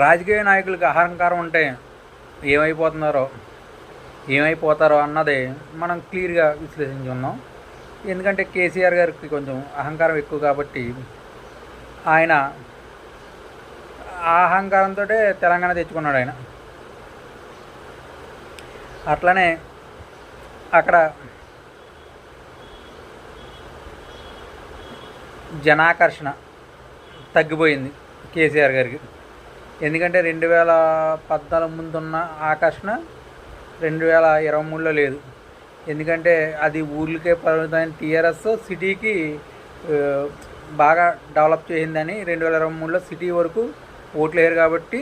రాజకీయ నాయకులకు అహంకారం ఉంటే ఏమైపోతున్నారో ఏమైపోతారో అన్నది మనం క్లియర్గా విశ్లేషించున్నాం ఎందుకంటే కేసీఆర్ గారికి కొంచెం అహంకారం ఎక్కువ కాబట్టి ఆయన ఆ అహంకారంతో తెలంగాణ తెచ్చుకున్నాడు ఆయన. అట్లనే అక్కడ జనాకర్షణ తగ్గిపోయింది కేసీఆర్ గారికి. ఎందుకంటే రెండు వేల పద్నాలుగు ముందు ఉన్న ఆకర్షణ రెండు వేల ఇరవై మూడులో లేదు. ఎందుకంటే అది ఊర్లకే పరిమితమైన టీఆర్ఎస్ సిటీకి బాగా డెవలప్ చేసిందని రెండు వేల ఇరవై మూడులో సిటీ వరకు ఓట్లు వేయరు కాబట్టి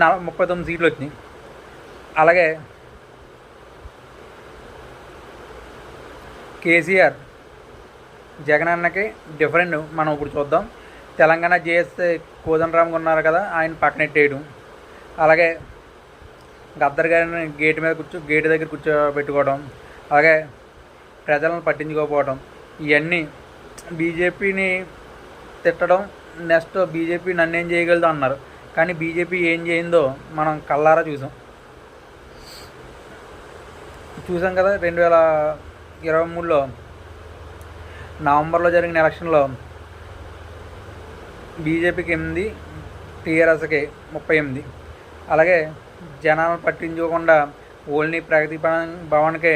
నల ముప్పై తొమ్మిది సీట్లు వచ్చినాయి. అలాగే కేసీఆర్ జగన్ అన్నకి డిఫరెంట్ మనం ఇప్పుడు చూద్దాం. తెలంగాణ జేఎస్ కోదండరామ్ ఉన్నారు కదా ఆయన పక్కనెట్టేయడం అలాగే గద్దర్ గారిని గేట్ మీద కూర్చో గేట్ దగ్గర కూర్చోబెట్టుకోవడం అలాగే ప్రజలను పట్టించుకోకపోవడం ఇవన్నీ బీజేపీని తిట్టడం నెక్స్ట్ బీజేపీ నన్ను ఏం చేయగలదు అన్నారు. కానీ బీజేపీ ఏం చేయిందో మనం కల్లారా చూసాం. చూసాం కదా రెండు వేల ఇరవై మూడులో నవంబర్లో జరిగిన ఎలక్షన్లో బీజేపీకి ఎనిమిది టీఆర్ఎస్కి ముప్పై ఎనిమిది. అలాగే జనాలను పట్టించుకోకుండా ఓన్లీ ప్రగతి భవన్కి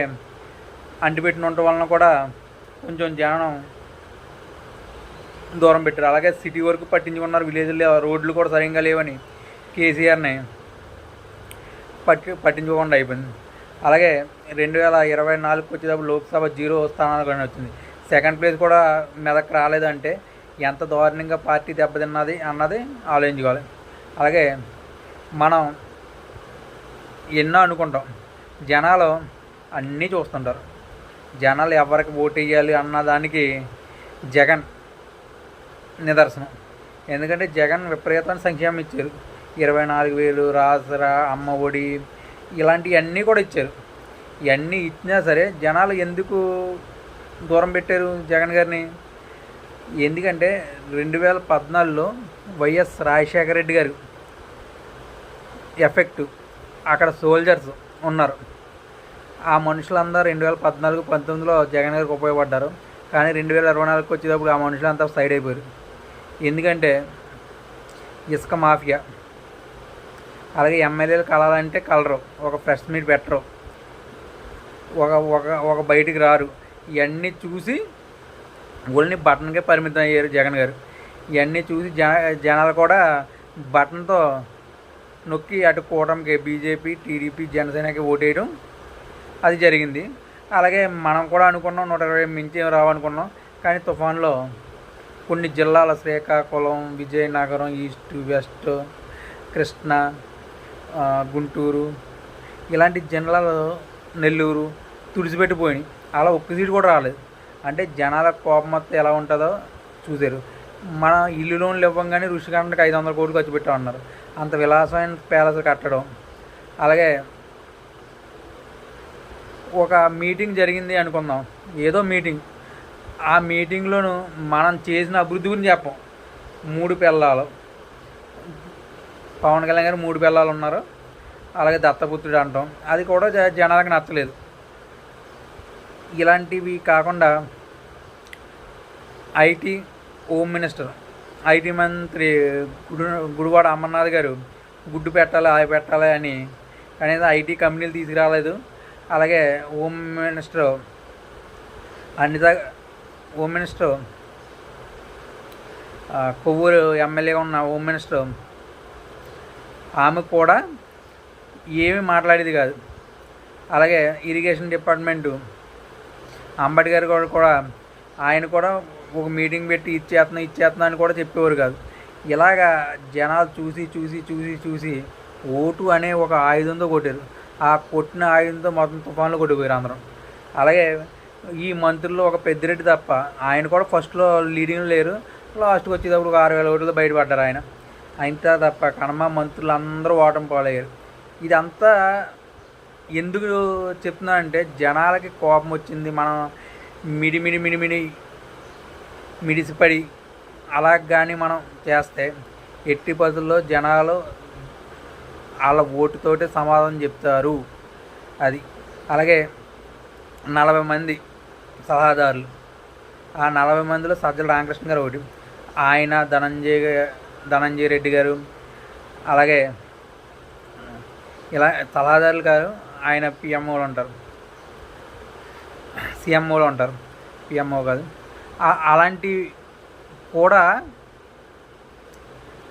అంటిపెట్టిన ఉండటం వలన కూడా కొంచెం జనం దూరం పెట్టారు. అలాగే సిటీ వరకు పట్టించుకున్నారు. విలేజ్లో రోడ్లు కూడా సరిగ్గా లేవని కేసీఆర్ని పట్టి పట్టించుకోకుండా అయిపోయింది. అలాగే రెండు వేల ఇరవై నాలుగుకి వచ్చేటప్పుడు లోక్సభ జీరో స్థానాలు కానీ వచ్చింది. సెకండ్ ప్లేస్ కూడా మెదక్ రాలేదంటే ఎంత దారుణంగా పార్టీ దెబ్బతిన్నది అన్నది ఆలోచించుకోవాలి. అలాగే మనం ఎన్నో అనుకుంటాం. జనాలు అన్నీ చూస్తుంటారు. జనాలు ఎవరికి ఓటు వేయాలి అన్నదానికి జగన్ నిదర్శనం. ఎందుకంటే జగన్ విపరీతమైన సంక్షేమం ఇచ్చారు. ఇరవై నాలుగు వేలు రాసరా అమ్మ ఒడి ఇలాంటివన్నీ కూడా ఇచ్చారు. ఇవన్నీ ఇచ్చినా సరే జనాలు ఎందుకు దూరం పెట్టారు జగన్ గారిని? ఎందుకంటే రెండు వేల పద్నాలుగులో వైఎస్ రాజశేఖర రెడ్డి గారు ఎఫెక్ట్ అక్కడ సోల్జర్స్ ఉన్నారు. ఆ మనుషులందరూ రెండు వేల పద్నాలుగు పంతొమ్మిదిలో జగన్ గారికి ఉపయోగపడ్డారు. కానీ రెండు వేల ఇరవై నాలుగుకి వచ్చేటప్పుడు ఆ మనుషులంతా సైడ్ అయిపోయారు. ఎందుకంటే ఇసుక మాఫియా. అలాగే ఎమ్మెల్యేలు కలాలంటే కలరు ఒక ప్రెస్ మీట్ పెట్టరు. ఒక ఒక ఒక బయటికి రారు. ఇవన్నీ చూసి ఓన్లీ బటన్కే పరిమితం అయ్యారు జగన్ గారు. ఇవన్నీ చూసి జన జనాలు కూడా బటన్తో నొక్కి అటు కూటమికి బీజేపీ టీడీపీ జనసేనకి ఓటేయడం అది జరిగింది. అలాగే మనం కూడా అనుకున్నాం నూట ఇరవై మించి ఏం రావనుకున్నాం. కానీ తుఫాన్లో కొన్ని జిల్లాల శ్రీకాకుళం విజయనగరం ఈస్ట్ వెస్ట్ కృష్ణ గుంటూరు ఇలాంటి జిల్లాలు నెల్లూరు తుడిచిపెట్టిపోయినాయి. అలా ఒక్క సీటు కూడా రాలేదు. అంటే జనాల కోపం వస్తే ఎలా ఉంటుందో చూశారు. మన ఇల్లు లోన్లు ఇవ్వంగానే ఋషికాండకి ఐదు వందల కోట్లు ఖర్చు పెట్టామన్నారు అంత విలాసమైన ప్యాలెస్ కట్టడం. అలాగే ఒక మీటింగ్ జరిగింది అనుకుందాం. ఏదో మీటింగ్ ఆ మీటింగ్లోను మనం చేసిన అభివృద్ధి గురించి చెప్పం. మూడు పిల్లలు. పవన్ కళ్యాణ్ గారు మూడు పిల్లలు ఉన్నారు. అలాగే దత్తపుత్రుడు అంటాం. అది కూడా జ- జనాలకు నచ్చలేదు. ఇలాంటివి కాకుండా ఐటీ హోమ్ మినిస్టర్ ఐటీ మంత్రి గుడు గుడివాడ అమర్నాథ్ గారు గుడ్డు పెట్టాలి అవి పెట్టాలి అని అనేది ఐటీ కంపెనీలు తీసుకురాలేదు. అలాగే home minister Anitha home minister Kovvur ఎమ్మెల్యేగా ఉన్న హోమ్ మినిస్టర్ ఆమె కూడా ఏమీ మాట్లాడేది కాదు. అలాగే ఇరిగేషన్ డిపార్ట్మెంటు అంబేద్కర్ గారు కూడా ఆయన కూడా ఒక మీటింగ్ పెట్టి ఇచ్చేస్తున్నా ఇచ్చేస్తున్నా అని కూడా చెప్పేవారు కాదు. ఇలాగా జనాలు చూసి చూసి చూసి చూసి ఓటు అనే ఒక ఆయుధంతో కొట్టారు. ఆ కొట్టిన ఆయుధంతో మొత్తం తుఫాన్లో కొట్టిపోయారు అందరం. అలాగే ఈ మంత్రుల్లో ఒక పెద్దిరెడ్డి తప్ప ఆయన కూడా ఫస్ట్లో లీడింగ్ లేరు. లాస్ట్కి వచ్చేటప్పుడు ఒక ఆరు వేల ఓట్లు బయటపడ్డారు ఆయన. అంతా తప్ప కనమ మంత్రులు అందరూ ఓటమి పాలయ్యారు. ఇదంతా ఎందుకు చెప్తున్నా అంటే జనాలకి కోపం వచ్చింది మనం మిడి మిడి మిడి మిడి మిడిసిపడి అలా కానీ మనం చేస్తే ఎట్టి పదుల్లో జనాలు వాళ్ళ ఓటుతోటే సమాధానం చెప్తారు. అది అలాగే నలభై మంది సలహాదారులు ఆ నలభై మందిలో సజ్జల రామకృష్ణ గారు ఒకటి ఆయన ధనంజయ ధనంజయ రెడ్డి గారు అలాగే ఇలా సలహాదారులు గారు ఆయన పిఎంఓలు ఉంటారు. సీఎంఓలు ఉంటారు. పిఎంఓ కాదు. అలాంటి కూడా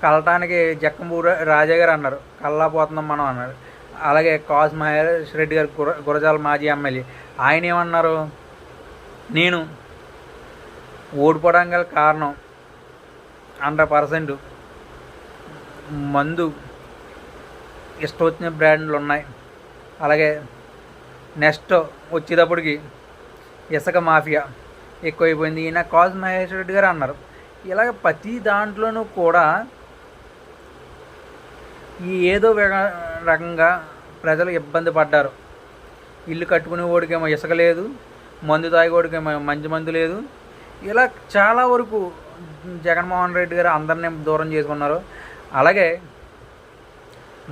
కలటానికి జక్కంపూడి రాజా గారు అన్నారు. కల్లాపోతున్నాం మనం అన్నారు. అలాగే కాస్ మహేష్ రెడ్డి గారు గుర గురజాల మాజీ ఎమ్మెల్యే. ఆయన ఏమన్నారు? నేను ఓడిపోవడం గల కారణం హండ్రెడ్ పర్సెంట్ మందు ఇష్టం వచ్చిన బ్రాండ్లు ఉన్నాయి. అలాగే నెక్స్ట్ వచ్చేటప్పటికి ఇసుక మాఫియా ఎక్కువైపోయింది. ఈయన కాజ్ మహేష్ రెడ్డి గారు అన్నారు. ఇలాగ ప్రతి దాంట్లోనూ కూడా ఈ ఏదో రకంగా ప్రజలు ఇబ్బంది పడ్డారు. ఇల్లు కట్టుకునే వాడికేమో ఇసుక లేదు మందు తాగేవాడికేమో మంచి మందు లేదు. ఇలా చాలా వరకు జగన్మోహన్ రెడ్డి గారు అందరినీ దూరం చేసుకున్నారు. అలాగే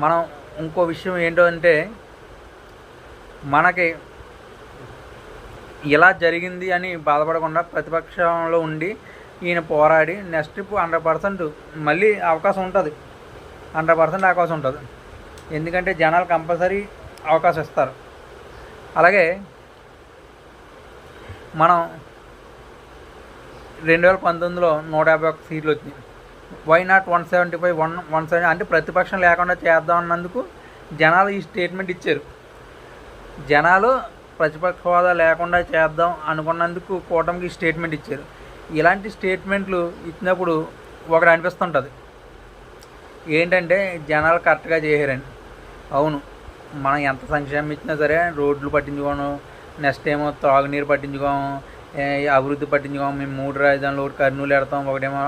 మనం ఇంకో విషయం ఏంటో అంటే మనకి ఇలా జరిగింది అని బాధపడకుండా ప్రతిపక్షంలో ఉండి ఈయన పోరాడి నెక్స్ట్ ఇప్పుడు హండ్రెడ్ పర్సెంట్ మళ్ళీ అవకాశం ఉంటుంది. హండ్రెడ్ పర్సెంట్ అవకాశం ఉంటుంది. ఎందుకంటే జనాలు కంపల్సరీ అవకాశం ఇస్తారు. అలాగే మనం రెండు వేల పంతొమ్మిదిలో నూట యాభై ఒక్క సీట్లు వచ్చినాయి. Why not one seventy five one one seventy అంటే ప్రతిపక్షం లేకుండా చేద్దాం అన్నందుకు జనాలు ఈ స్టేట్మెంట్ ఇచ్చారు. జనాలు ప్రతిపక్ష హోదా లేకుండా చేద్దాం అనుకున్నందుకు కూటమికి స్టేట్మెంట్ ఇచ్చారు. ఇలాంటి స్టేట్మెంట్లు ఇచ్చినప్పుడు ఒకటి అనిపిస్తుంటుంది. ఏంటంటే జనాలు కరెక్ట్గా చేశారని. అవును మనం ఎంత సంక్షేమం ఇచ్చినా సరే రోడ్లు పట్టించుకోను నెక్స్ట్ ఏమో తాగునీరు పట్టించుకోము అభివృద్ధి పట్టించుకోము మేము మూడు రాజధానులు ఒకటి కర్నూలు పెడతాం ఒకటేమో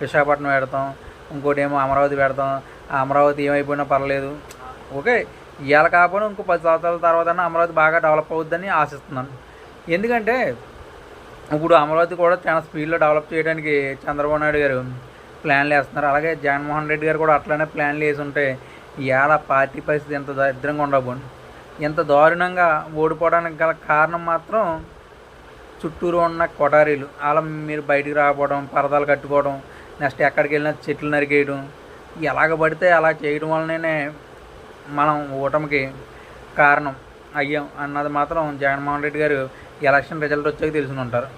విశాఖపట్నం పెడతాం ఇంకోటేమో అమరావతి పెడతాం. అమరావతి ఏమైపోయినా పర్లేదు. ఓకే ఇవాళ కాకుండా ఇంకో పది సంవత్సరాల తర్వాత అమరావతి బాగా డెవలప్ అవుద్దని ఆశిస్తున్నాను. ఎందుకంటే ఇప్పుడు అమరావతి కూడా చాలా స్పీడ్లో డెవలప్ చేయడానికి చంద్రబాబు నాయుడు గారు ప్లాన్లు వేస్తున్నారు. అలాగే జగన్మోహన్ రెడ్డి గారు కూడా అట్లనే ప్లాన్లు వేసి ఉంటే ఇవాళ పార్టీ పరిస్థితి ఎంత దరిద్రంగా ఉండబోండి ఎంత దారుణంగా ఓడిపోవడానికి గల కారణం మాత్రం చుట్టూరు ఉన్న కొటారీలు అలా మీరు బయటికి రాకపోవడం పరదాలు కట్టుకోవడం నెక్స్ట్ ఎక్కడికి వెళ్ళినా చెట్లు నరికేయడం ఎలాగ పడితే అలా చేయడం వల్లనే మనం ఓటమికి కారణం అయ్యాం అన్నది మాత్రం జగన్మోహన్ రెడ్డి గారు ఎలక్షన్ రిజల్ట్ వచ్చాక తెలుసుని ఉంటారు